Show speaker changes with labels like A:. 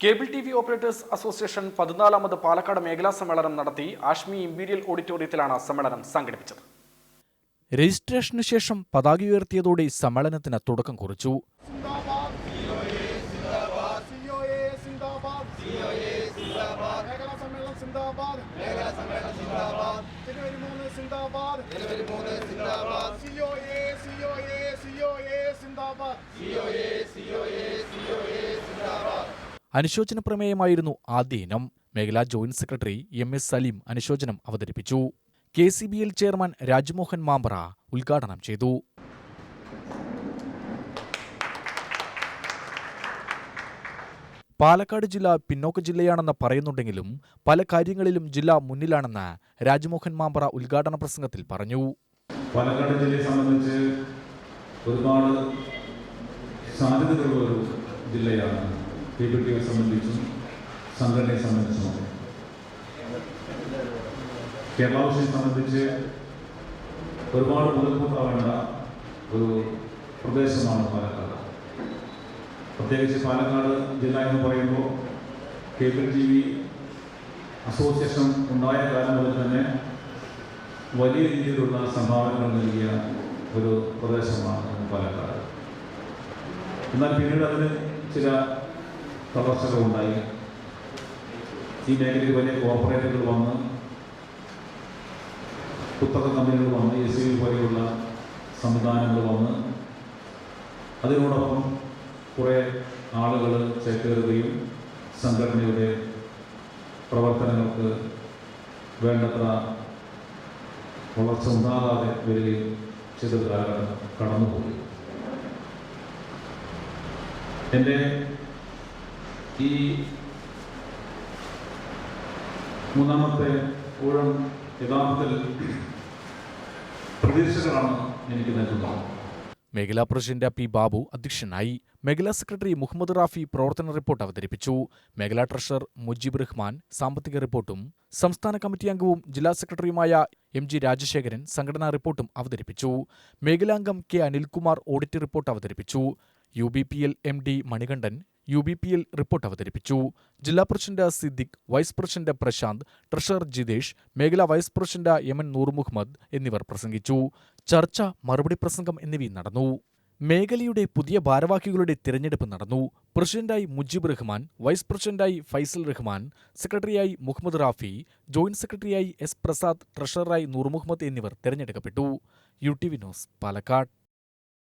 A: Cable T V operators association പതിനാലാമത് Palakkad മേഖലാ സമ്മേളനം നടത്തി ആഷ്മി ഇമ്പീരിയൽ ഓഡിറ്റോറിയത്തിലാണ് സമ്മേളനം സംഘടിപ്പിച്ചത്
B: രജിസ്ട്രേഷന് ശേഷം പതാക ഉയർത്തിയതോടെ സമ്മേളനത്തിന് തുടക്കം കുറിച്ചു
C: സിന്ദാബാദ്
B: അനുശോചന പ്രമേയമായിരുന്നു ആദ്യ ഇനം മേഖലാ joint secretary M S Saleem അനുശോചനം അവതരിപ്പിച്ചു. K C B L chairman Rajmohan Mampara ഉദ്ഘാടനം ചെയ്തു. പാലക്കാട് ജില്ല പിന്നോക്ക ജില്ലയാണെന്ന് പറയുന്നുണ്ടെങ്കിലും പല കാര്യങ്ങളിലും ജില്ല മുന്നിലാണെന്ന് രാജ്മോഹൻ മാമ്പറ ഉദ്ഘാടന പ്രസംഗത്തിൽ പറഞ്ഞു.
D: പാലക്കാട് ജില്ലയെ സംബന്ധിച്ച് ഒരുപാട് സാധ്യതകളുള്ള ഒരു ജില്ലയാണ് പി പി ടിയെ സംബന്ധിച്ചും സംഘടനയെ സംബന്ധിച്ചും കേരളാവശ്യം സംബന്ധിച്ച് ഒരുപാട് മുതൽക്കൂട്ടാവേണ്ട ഒരു പ്രദേശമാണ് പാലക്കാട്. പ്രത്യേകിച്ച് പാലക്കാട് ജില്ല എന്ന് പറയുമ്പോൾ കേബിൾ ടി വി അസോസിയേഷൻ ഉണ്ടായ കാലം മുതൽ തന്നെ വലിയ രീതിയിലുള്ള സംഭാവനകൾ നൽകിയ ഒരു പ്രദേശമാണ് പാലക്കാട്. എന്നാൽ പിന്നീട് അതിന് ചില തളർച്ചകൾ ഉണ്ടായി ഈ മേഖലയിൽ വലിയ കോർപ്പറേറ്റുകൾ വന്ന് കുത്തക കമ്പനികൾ വന്ന് എസ് സി പോലെയുള്ള സംവിധാനങ്ങൾ വന്ന് അതിനോടൊപ്പം കുറേ ആളുകൾ ചേക്കേറുകയും സംഘടനയുടെ പ്രവർത്തനങ്ങൾക്ക് വേണ്ടത്ര വളർച്ച ഉണ്ടാകാതെ വരികയും ചെയ്ത കാലഘട്ടം കടന്നുപോയി. എന്റെ ഈ മൂന്നാമത്തെ ഊഴം യഥാർത്ഥത്തിൽ പ്രതീക്ഷകളാണ് എനിക്ക് നൽകുന്നത്
B: മേഖലാ പ്രസിഡന്റ് പി ബാബു അധ്യക്ഷനായി മേഖലാ സെക്രട്ടറി മുഹമ്മദ് റാഫി പ്രവർത്തന റിപ്പോർട്ട് അവതരിപ്പിച്ചു. മേഖലാ ട്രഷറർ മുജീബ് റഹ്മാൻ സാമ്പത്തിക റിപ്പോർട്ടും സംസ്ഥാന കമ്മിറ്റി അംഗവും ജില്ലാ സെക്രട്ടറിയുമായ എം ജി രാജശേഖരൻ സംഘടനാ റിപ്പോർട്ടും അവതരിപ്പിച്ചു. മേഖലാംഗം കെ അനിൽകുമാർ ഓഡിറ്റ് റിപ്പോർട്ട് അവതരിപ്പിച്ചു. U B P L M D Manikandan U B P L report അവതരിപ്പിച്ചു. ജില്ലാ president Siddique vice president Prashanth treasurer Jithesh മേഖലാ vice president N Noor Muhammad എന്നിവർ പ്രസംഗിച്ചു. ചർച്ച മറുപടി പ്രസംഗം എന്നിവയും നടന്നു. മേഖലയുടെ പുതിയ ഭാരവാഹികളുടെ തിരഞ്ഞെടുപ്പ് നടന്നു. പ്രസിഡന്റായി മുജീബ് റഹ്മാൻ വൈസ് പ്രസിഡന്റായി ഫൈസൽ റഹ്മാൻ സെക്രട്ടറിയായി മുഹമ്മദ് റാഫി ജോയിന്റ് സെക്രട്ടറിയായി എസ് പ്രസാദ് ട്രഷററായി നൂർ മുഹമ്മദ് എന്നിവർ തിരഞ്ഞെടുക്കപ്പെട്ടു. U T V news Palakkad.